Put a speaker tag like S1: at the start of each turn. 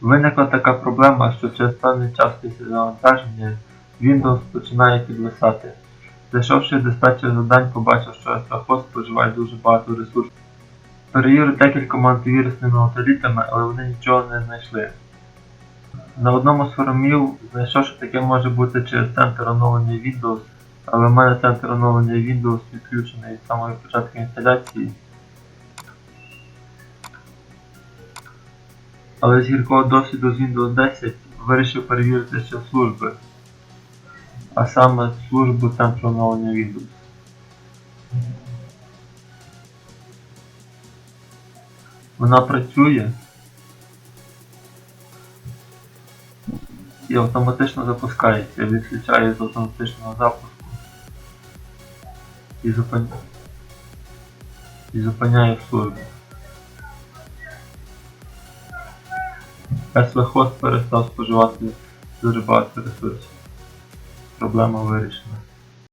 S1: Виникла така проблема, що через певний час після завантаження Windows починає підвисати. Зайшовши в диспетчер завдань, побачив, що StraHost споживає дуже багато ресурсів. Перевірив декількома антивірусними утилітами, але вони нічого не знайшли. На одному з форумів знайшов, що таке може бути через центр оновлення Windows, але в мене центр оновлення Windows відключений з самої початку інсталяції. Але з досвіду з Windows 10 вирішив перевірити ще служби, а саме службу центру оновлення Windows. Вона працює і автоматично запускається, відключає з автоматичного запуску і зупиняє, і зупиняє службу. SVHost перестав споживати багато ресурсів. Проблема вирішена.